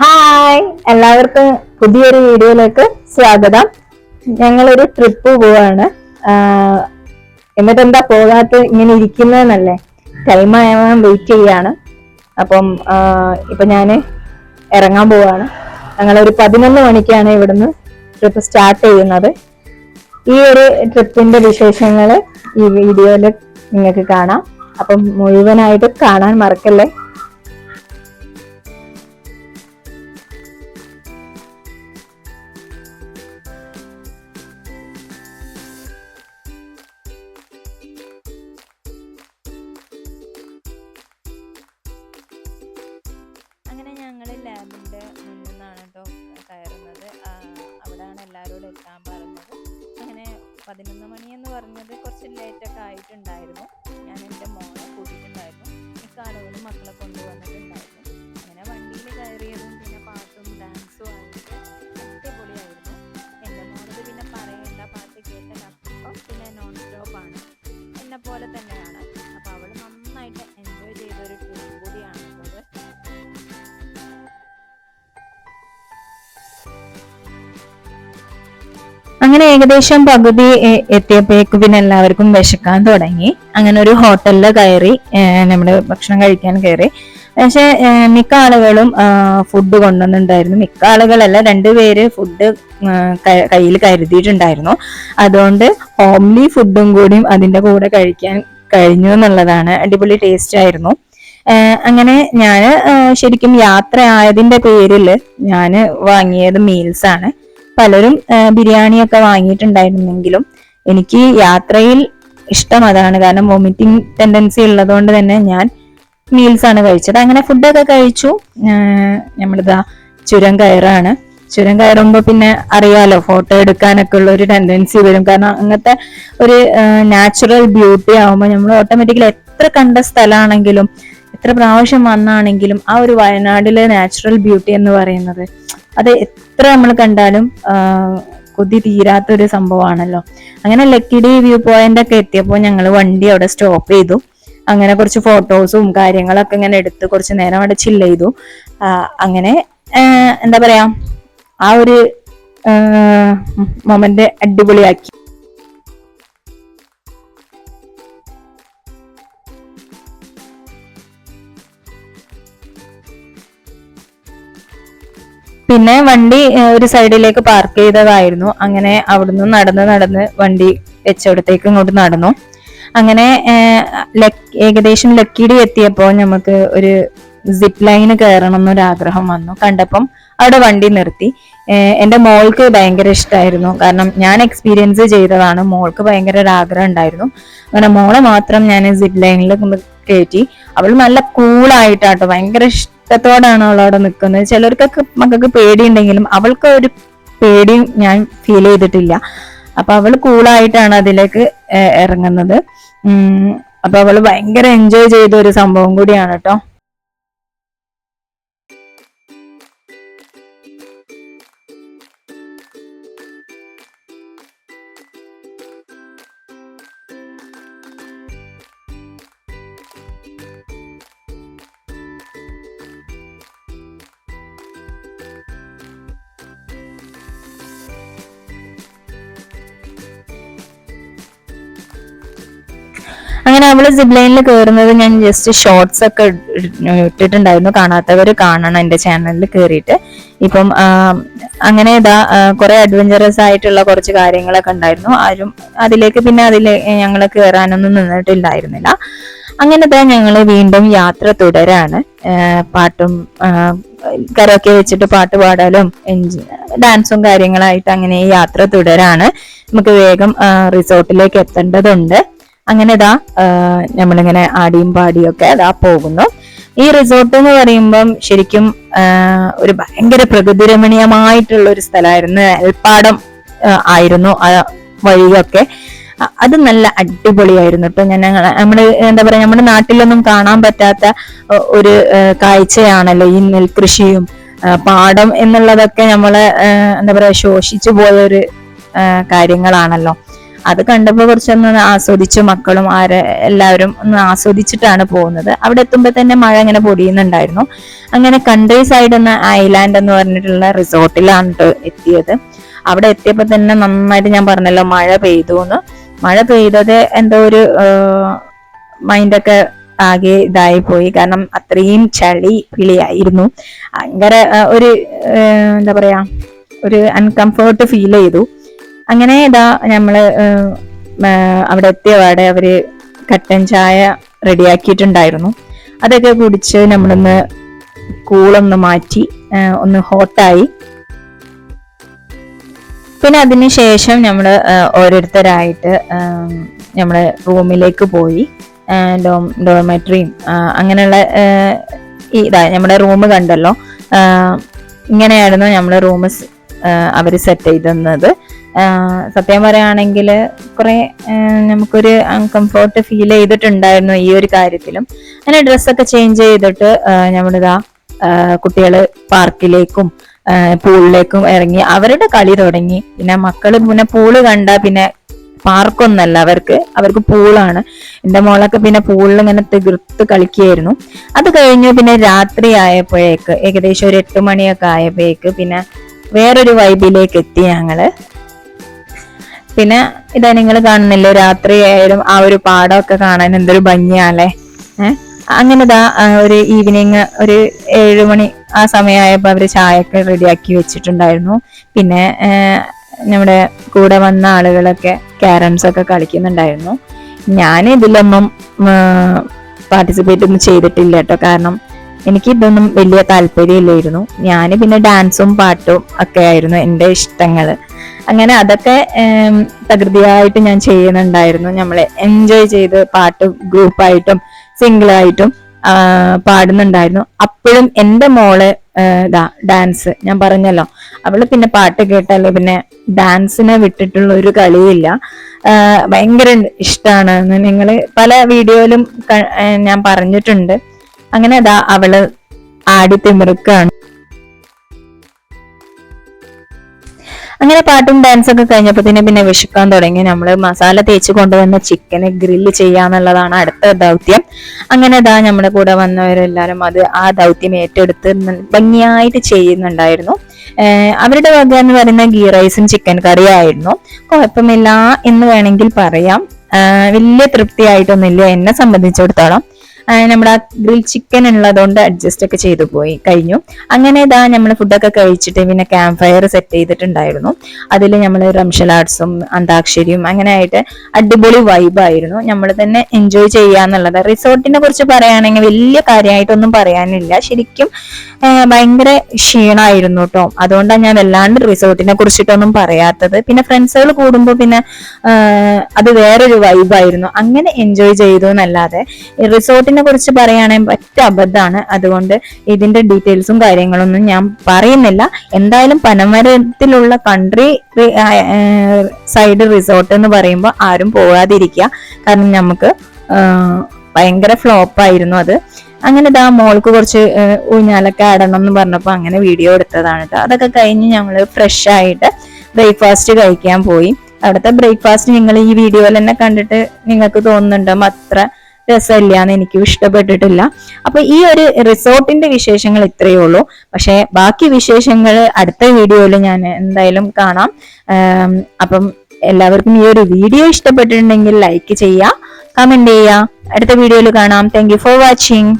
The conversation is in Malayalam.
ഹായ് എല്ലാവർക്കും പുതിയൊരു വീഡിയോയിലേക്ക് സ്വാഗതം. ഞങ്ങളൊരു ട്രിപ്പ് പോവാണ്. എന്നിട്ടെന്താ പോകാത്ത ഇങ്ങനെ ഇരിക്കുന്നതെന്നല്ലേ ടൈം ആയാൽ വെയിറ്റ് ചെയ്യാണ്. അപ്പം ഇപ്പൊ ഞാൻ ഇറങ്ങാൻ പോവാണ്. ഞങ്ങളൊരു പതിനൊന്ന് മണിക്കാണ് ഇവിടുന്ന് ട്രിപ്പ് സ്റ്റാർട്ട് ചെയ്യുന്നത്. ഈ ഒരു ട്രിപ്പിന്റെ വിശേഷങ്ങൾ ഈ വീഡിയോയിൽ നിങ്ങൾക്ക് കാണാം. അപ്പം മുഴുവനായിട്ട് കാണാൻ മറക്കല്ലേ? എല്ലാവരോടും എത്താൻ പറഞ്ഞത്. അങ്ങനെ പതിനൊന്ന് മണി എന്ന് പറഞ്ഞത് കുറച്ച് ലേറ്റൊക്കെ ആയിട്ടുണ്ടായിരുന്നു. ഞാൻ എന്റെ മോളെ കൂട്ടിയിട്ടുണ്ടായിരുന്നു. മിക്ക ആളുകളും മക്കളെ കൊണ്ടുവന്നിട്ടുണ്ടായിരുന്നു. അങ്ങനെ വണ്ടിയിൽ കയറിയതും പിന്നെ പാട്ടും ഡാൻസും ആയിട്ട് അടിപൊളിയായിരുന്നു. എന്റെ മോളത് പിന്നെ പറയേണ്ട പാട്ട് അപ്പം പിന്നെ നോൺ സ്റ്റോപ്പാണ് എന്നെ പോലെ തന്നെയാണ് അങ്ങനെ ഏകദേശം പകുതി എത്തിയപ്പോഴേക്ക് പിന്നെ എല്ലാവർക്കും വിശക്കാൻ തുടങ്ങി. അങ്ങനെ ഒരു ഹോട്ടലിൽ കയറി നമ്മൾ ഭക്ഷണം കഴിക്കാൻ കയറി. പക്ഷെ മിക്ക ആളുകളും ഫുഡ് കൊണ്ടുവന്നിട്ടുണ്ടായിരുന്നു. മിക്ക ആളുകളല്ല രണ്ടുപേര് ഫുഡ് കയ്യിൽ കരുതിയിട്ടുണ്ടായിരുന്നു. അതുകൊണ്ട് ഹോംലി ഫുഡും കൂടിയും അതിന്റെ കൂടെ കഴിക്കാൻ കഴിഞ്ഞു എന്നുള്ളതാണ് അടിപൊളി ടേസ്റ്റ് ആയിരുന്നു. അങ്ങനെ ഞാൻ ശരിക്കും യാത്ര ആയതിന്റെ പേരിൽ ഞാൻ വാങ്ങിയത് മീൽസ് ആണ്. പലരും ബിരിയാണിയൊക്കെ വാങ്ങിയിട്ടുണ്ടായിരുന്നെങ്കിലും എനിക്ക് യാത്രയിൽ ഇഷ്ടം അതാണ്. കാരണം വോമിറ്റിംഗ് ടെൻഡൻസി ഉള്ളതുകൊണ്ട് തന്നെ ഞാൻ മീൽസ് ആണ് കഴിച്ചത്. അങ്ങനെ ഫുഡൊക്കെ കഴിച്ചു. നമ്മളിതാ ചുരം കയറാണ്. ചുരം കയറുമ്പോൾ പിന്നെ അറിയാലോ ഫോട്ടോ എടുക്കാനൊക്കെ ഉള്ള ഒരു ടെൻഡൻസി വരും. കാരണം അങ്ങനത്തെ ഒരു നാച്ചുറൽ ബ്യൂട്ടി ആവുമ്പോൾ നമ്മൾ ഓട്ടോമാറ്റിക്കലി എത്ര കണ്ട സ്ഥലമാണെങ്കിലും എത്ര പ്രാവശ്യം വന്നാണെങ്കിലും ആ ഒരു വയനാടിലെ നാച്ചുറൽ ബ്യൂട്ടി എന്ന് പറയുന്നത് അത് എത്ര നമ്മൾ കണ്ടാലും കൊതി തീരാത്ത ഒരു സംഭവമാണല്ലോ അങ്ങനെ ലക്കിടി വ്യൂ പോയിന്റ് ഒക്കെ എത്തിയപ്പോൾ ഞങ്ങൾ വണ്ടി അവിടെ സ്റ്റോപ്പ് ചെയ്തു. അങ്ങനെ കുറച്ച് ഫോട്ടോസും കാര്യങ്ങളൊക്കെ ഇങ്ങനെ എടുത്ത് കുറച്ച് നേരം അവിടെ ചില്ല് ചെയ്തു. അങ്ങനെ എന്താ പറയാ ആ ഒരു മൊമെന്റ് അടിപൊളിയാക്കി. പിന്നെ വണ്ടി ഒരു സൈഡിലേക്ക് പാർക്ക് ചെയ്തതായിരുന്നു. അങ്ങനെ അവിടുന്ന് നടന്ന് നടന്ന് വണ്ടി വെച്ചവിടത്തേക്ക് ഇങ്ങോട്ട് നടന്നു. അങ്ങനെ ഏകദേശം ലക്കിടി എത്തിയപ്പോൾ നമുക്ക് ഒരു സിപ്പ് ലൈന് കയറണം എന്നൊരു ആഗ്രഹം വന്നു. കണ്ടപ്പം അവിടെ വണ്ടി നിർത്തി. എന്റെ മോൾക്ക് ഭയങ്കര ഇഷ്ടമായിരുന്നു കാരണം ഞാൻ എക്സ്പീരിയൻസ് ചെയ്തതാണ്. മോൾക്ക് ഭയങ്കര ഒരു ആഗ്രഹം ഉണ്ടായിരുന്നു. അങ്ങനെ മോളെ മാത്രം ഞാൻ സിപ്പ് ലൈനിൽ കയറ്റി. അവൾ നല്ല കൂളായിട്ടാട്ടോ ഭയങ്കര ഇഷ്ടത്തോടാണ് അവൾ അവിടെ നിൽക്കുന്നത് ചിലർക്കൊക്കെ മക്കൾക്ക് പേടിയുണ്ടെങ്കിലും അവൾക്ക് ഒരു പേടിയും ഞാൻ ഫീൽ ചെയ്തിട്ടില്ല. അപ്പൊ അവൾ കൂളായിട്ടാണ് അതിലേക്ക് ഇറങ്ങുന്നത്. അപ്പൊ അവൾ ഭയങ്കര എൻജോയ് ചെയ്ത ഒരു സംഭവം കൂടിയാണ് കേട്ടോ അങ്ങനെ അവൾ സിബ് ലൈനിൽ കയറുന്നത് ഞാൻ ജസ്റ്റ് ഷോർട്സ് ഒക്കെ ഇട്ടിട്ടുണ്ടായിരുന്നു. കാണാത്തവർ കാണണം എന്റെ ചാനലിൽ കയറിയിട്ട് ഇപ്പം അങ്ങനെ ഇതാ കുറെ അഡ്വഞ്ചറസ് ആയിട്ടുള്ള കുറച്ച് കാര്യങ്ങളൊക്കെ ഉണ്ടായിരുന്നു. ആരും അതിലേക്ക് പിന്നെ അതിൽ ഞങ്ങൾ കയറാനൊന്നും നിന്നിട്ടില്ലായിരുന്നില്ല. അങ്ങനെ ഇതാ ഞങ്ങൾ വീണ്ടും യാത്ര തുടരാണ്. പാട്ടും കരൊക്കെ വെച്ചിട്ട് പാട്ട് പാടാലും ഡാൻസും കാര്യങ്ങളായിട്ട് അങ്ങനെ യാത്ര തുടരാണ്. നമുക്ക് വേഗം റിസോർട്ടിലേക്ക് എത്തേണ്ടതുണ്ട്. അങ്ങനെ ഇതാ നമ്മളിങ്ങനെ ആടിയും പാടിയും ഒക്കെ അതാ പോകുന്നു. ഈ റിസോർട്ട് എന്ന് പറയുമ്പം ശരിക്കും ഒരു ഭയങ്കര പ്രകൃതി രമണീയമായിട്ടുള്ള ഒരു സ്ഥലമായിരുന്നു. നെൽപ്പാടം ആയിരുന്നു ആ വഴിയൊക്കെ. അത് നല്ല അടിപൊളിയായിരുന്നു. കേട്ടോ ഞാൻ നമ്മൾ എന്താ പറയാ നമ്മുടെ നാട്ടിലൊന്നും കാണാൻ പറ്റാത്ത ഒരു കാഴ്ചയാണല്ലോ ഈ നെൽകൃഷിയും പാടം എന്നുള്ളതൊക്കെ നമ്മളെ എന്താ പറയാ ശോഷിച്ചു പോയ ഒരു കാര്യങ്ങളാണല്ലോ. അത് കണ്ടപ്പോൾ കുറച്ചൊന്ന് ആസ്വദിച്ചു. മക്കളും ആരെ എല്ലാവരും ഒന്ന് ആസ്വദിച്ചിട്ടാണ് പോകുന്നത്. അവിടെ എത്തുമ്പോൾ തന്നെ മഴ അങ്ങനെ പൊടിയുന്നുണ്ടായിരുന്നു. അങ്ങനെ കൺട്രി സൈഡ് എന്ന ഐലാൻഡ് എന്ന് പറഞ്ഞിട്ടുള്ള റിസോർട്ടിലാണ് എത്തിയത്. അവിടെ എത്തിയപ്പോൾ തന്നെ നന്നായിട്ട് ഞാൻ പറഞ്ഞല്ലോ മഴ പെയ്തു എന്ന് മഴ പെയ്തത് എന്തോ ഒരു മൈൻഡൊക്കെ ആകെ ഇതായി പോയി. കാരണം അത്രയും ചളി പിളിയായിരുന്നു. ഭയങ്കര ഒരു എന്താ പറയാ ഒരു അൺകംഫേർട്ട് ഫീൽ ചെയ്തു. അങ്ങനെ ഇതാ നമ്മൾ അവിടെ എത്തിയ എത്തിയപാടെ അവർ കട്ടൻ ചായ റെഡിയാക്കിയിട്ടുണ്ടായിരുന്നു. അതൊക്കെ കുടിച്ച് നമ്മളൊന്ന് കൂളൊന്ന് മാറ്റി ഒന്ന് ഹോട്ടായി. പിന്നെ അതിന് ശേഷം നമ്മൾ ഓരോരുത്തരായിട്ട് നമ്മുടെ റൂമിലേക്ക് പോയി. ഡോം ഡോർമെട്രിയും അങ്ങനെയുള്ള ഇതാ നമ്മുടെ റൂം കണ്ടല്ലോ. ഇങ്ങനെയായിരുന്നു നമ്മൾ റൂം അവർ സെറ്റ് ചെയ്തിരുന്നത്. ആ, സത്യം പറയുകയാണെങ്കിൽ കുറെ നമുക്കൊരു അൺകംഫോർട്ട് ഫീൽ ചെയ്തിട്ടുണ്ടായിരുന്നു ഈ ഒരു കാര്യത്തിലും. അങ്ങനെ ഡ്രസ്സൊക്കെ ചേഞ്ച് ചെയ്തിട്ട് നമ്മളിതാ കുട്ടികൾ പാർക്കിലേക്കും പൂളിലേക്കും ഇറങ്ങി അവരുടെ കളി തുടങ്ങി. പിന്നെ മക്കൾ പിന്നെ പൂൾ കണ്ട പിന്നെ പാർക്കൊന്നല്ല അവർക്ക് അവർക്ക് പൂളാണ്. എന്റെ മോളൊക്കെ പിന്നെ പൂളിൽ ഇങ്ങനെ തീർത്ത് കളിക്കുകയായിരുന്നു അത് കഴിഞ്ഞ് പിന്നെ രാത്രി ആയപ്പോഴേക്ക് ഏകദേശം ഒരു എട്ട് മണിയൊക്കെ ആയപ്പോഴേക്ക് പിന്നെ വേറൊരു വൈബിലേക്ക് എത്തി ഞങ്ങൾ. പിന്നെ ഇതാ നിങ്ങൾ കാണുന്നില്ലേ രാത്രി ആയാലും ആ ഒരു പാടമൊക്കെ കാണാൻ എന്തൊരു ഭംഗിയാല്ലേ ഏഹ് അങ്ങനെ ഇതാ ഒരു ഈവനിങ് ഒരു ഏഴു മണി ആ സമയമായപ്പോൾ അവർ ചായയൊക്കെ റെഡിയാക്കി വെച്ചിട്ടുണ്ടായിരുന്നു. പിന്നെ നമ്മുടെ കൂടെ വന്ന ആളുകളൊക്കെ ക്യാരംസ് ഒക്കെ കളിക്കുന്നുണ്ടായിരുന്നു. ഞാൻ ഇതിലൊന്നും പാർട്ടിസിപ്പേറ്റ് ഒന്നും ചെയ്തിട്ടില്ല കേട്ടോ. കാരണം എനിക്ക് ഇതൊന്നും വലിയ താല്പര്യമില്ലായിരുന്നു. ഞാൻ പിന്നെ ഡാൻസും പാട്ടും ഒക്കെ ആയിരുന്നു എന്റെ ഇഷ്ടങ്ങൾ അങ്ങനെ അതൊക്കെ പ്രകൃതിയായിട്ട് ഞാൻ ചെയ്യുന്നുണ്ടായിരുന്നു. നമ്മൾ എൻജോയ് ചെയ്ത് പാട്ട് ഗ്രൂപ്പായിട്ടും സിംഗിളായിട്ടും പാടുന്നുണ്ടായിരുന്നു. അപ്പോഴും എന്റെ മോൾ ഇതാ ഡാൻസ് ഞാൻ പറഞ്ഞല്ലോ. അവൾ പിന്നെ പാട്ട് കേട്ടാൽ പിന്നെ ഡാൻസിനെ വിട്ടിട്ടുള്ള ഒരു കളിയില്ല. ഭയങ്കര ഇഷ്ടമാണ് നിങ്ങൾ പല വീഡിയോയിലും ഞാൻ പറഞ്ഞിട്ടുണ്ട്. അങ്ങനെ അതാ അവൾ ആടി തിമിറുക്കാണ് അങ്ങനെ പാട്ടും ഡാൻസും ഒക്കെ കഴിഞ്ഞപ്പോ തന്നെ പിന്നെ വിശക്കാൻ തുടങ്ങി. നമ്മൾ മസാല തേച്ച് കൊണ്ടുവന്ന ചിക്കന് ഗ്രില്ല് ചെയ്യാന്നുള്ളതാണ് അടുത്ത ദൗത്യം. അങ്ങനെ ഇതാ നമ്മുടെ കൂടെ വന്നവരെല്ലാരും അത് ആ ദൗത്യം ഏറ്റെടുത്ത് ഭംഗിയായിട്ട് ചെയ്യുന്നുണ്ടായിരുന്നു. അവരുടെ വക എന്ന് പറയുന്ന ഗീ റൈസും ചിക്കൻ കറിയും ആയിരുന്നു കുഴപ്പമില്ല എന്ന് വേണമെങ്കിൽ പറയാം. വലിയ തൃപ്തിയായിട്ടൊന്നുമില്ല. എന്നെ സംബന്ധിച്ചിടത്തോളം. നമ്മുടെ ഗ്രിൽ ചിക്കൻ ഉള്ളതുകൊണ്ട് അഡ്ജസ്റ്റ് ഒക്കെ ചെയ്തു പോയി കഴിഞ്ഞു. അങ്ങനെ ഇതാ നമ്മൾ ഫുഡൊക്കെ കഴിച്ചിട്ട് പിന്നെ ക്യാമ്പ് ഫയർ സെറ്റ് ചെയ്തിട്ടുണ്ടായിരുന്നു. അതിൽ നമ്മൾ റംഷൽ ആർട്സും അന്താക്ഷരിയും അങ്ങനെ ആയിട്ട് അടിപൊളി വൈബായിരുന്നു നമ്മൾ തന്നെ എൻജോയ് ചെയ്യാന്നുള്ളത്. റിസോർട്ടിനെ കുറിച്ച് പറയുകയാണെങ്കിൽ വലിയ കാര്യമായിട്ടൊന്നും പറയാനില്ല. ശരിക്കും ഭയങ്കര ക്ഷീണമായിരുന്നു കേട്ടോ അതുകൊണ്ടാണ് ഞാൻ വല്ലാണ്ട് റിസോർട്ടിനെ കുറിച്ചിട്ടൊന്നും പറയാത്തത്. പിന്നെ ഫ്രണ്ട്സുകൾ കൂടുമ്പോൾ പിന്നെ അത് വേറൊരു വൈബായിരുന്നു. അങ്ങനെ എൻജോയ് ചെയ്തു എന്നല്ലാതെ. റിസോർട്ടിനെ കുറിച്ച് പറയുകയാണെങ്കിൽ പറ്റ അബദ്ധമാണ്. അതുകൊണ്ട് ഇതിന്റെ ഡീറ്റെയിൽസും കാര്യങ്ങളൊന്നും ഞാൻ പറയുന്നില്ല. എന്തായാലും പനമരത്തിലുള്ള കൺട്രി സൈഡ് റിസോർട്ട് എന്ന് പറയുമ്പോൾ ആരും പോകാതിരിക്കുക കാരണം നമുക്ക് ഭയങ്കര ഫ്ലോപ്പ് ആയിരുന്നു അത്. അങ്ങനെ ഇതാ മോൾക്ക് കുറച്ച് ഊഞ്ഞാലൊക്കെ ആടണം എന്ന് പറഞ്ഞപ്പോൾ അങ്ങനെ വീഡിയോ എടുത്തതാണ് കേട്ടോ അതൊക്കെ കഴിഞ്ഞ് ഞങ്ങൾ ഫ്രഷ് ആയിട്ട് ബ്രേക്ക്ഫാസ്റ്റ് കഴിക്കാൻ പോയി. അവിടുത്തെ ബ്രേക്ക്ഫാസ്റ്റ് നിങ്ങൾ ഈ വീഡിയോയിൽ തന്നെ കണ്ടിട്ട് നിങ്ങൾക്ക് തോന്നുന്നുണ്ടോ? അത്ര രസമില്ല എന്ന് എനിക്ക് ഇഷ്ടപ്പെട്ടിട്ടില്ല. അപ്പൊ ഈ ഒരു റിസോർട്ടിന്റെ വിശേഷങ്ങൾ ഇത്രയേ ഉള്ളൂ. പക്ഷെ ബാക്കി വിശേഷങ്ങൾ അടുത്ത വീഡിയോയിൽ ഞാൻ എന്തായാലും കാണാം. അപ്പം എല്ലാവർക്കും ഈ ഒരു വീഡിയോ ഇഷ്ടപ്പെട്ടിട്ടുണ്ടെങ്കിൽ ലൈക്ക് ചെയ്യുക കമന്റ് ചെയ്യുക. അടുത്ത വീഡിയോയിൽ കാണാം. Thank for watching